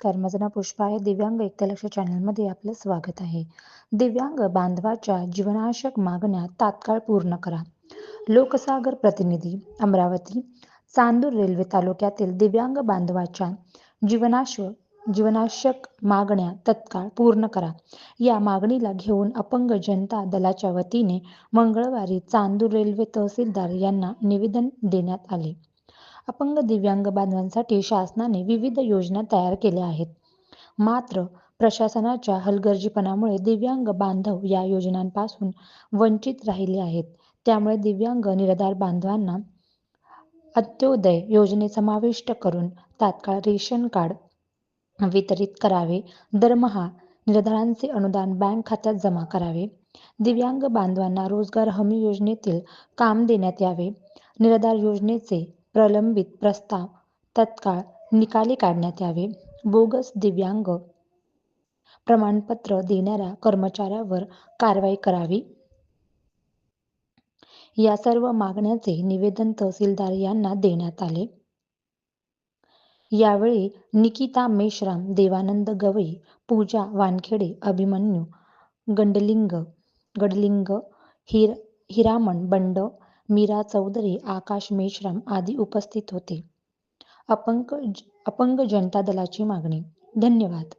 कर्मजना पुष्पा आहे. दिव्यांग एकलक्ष चॅनलमध्ये आपलं स्वागत आहे. दिव्यांग बांधवाच्या जीवनावश्यक मागण्या तात्काळ पूर्ण करा. लोकसागर प्रतिनिधी अमरावती चांदूर रेल्वे तालुक्यातील दिव्यांग बांधवाच्या जीवनाश्व जीवनावश्यक मागण्या तत्काळ पूर्ण करा. या मागणीला घेऊन अपंग जनता दलाच्या वतीने मंगळवारी चांदूर रेल्वे तहसीलदार यांना निवेदन देण्यात आले. अपंग दिव्यांग बांधवांसाठी शासनाने विविध योजना तयार केल्या आहेत. मात्र प्रशासनाच्या हलगर्जीपणामुळे दिव्यांग बांधव या योजनांपासून वंचित राहिले आहेत. त्यामुळे दिव्यांग निराधार बांधवांना अंत्योदय योजने समाविष्ट करून तात्काळ रेशन कार्ड वितरित करावे. दरमहा निराधारांचे अनुदान बँक खात्यात जमा करावे. दिव्यांग बांधवांना रोजगार हमी योजनेतील काम देण्यात यावे. निराधार योजनेचे प्रलंबित प्रस्ताव तत्काळ निकाली काढण्यात यावे. बोगस दिव्यांग प्रमाणपत्र देणाऱ्या कर्मचाऱ्यावर कारवाई करावी. या सर्व मागण्याचे निवेदन तहसीलदार यांना देण्यात आले. यावेळी निकिता मेश्राम देवानंद गवई पूजा वानखेडे अभिमन्यू गंडलिंग गडलिंग हिर हिरामण बंड मीरा चौधरी आकाश मेश्राम आदी उपस्थित होते. अपंग अपंग जनता दलाची मागणी. धन्यवाद.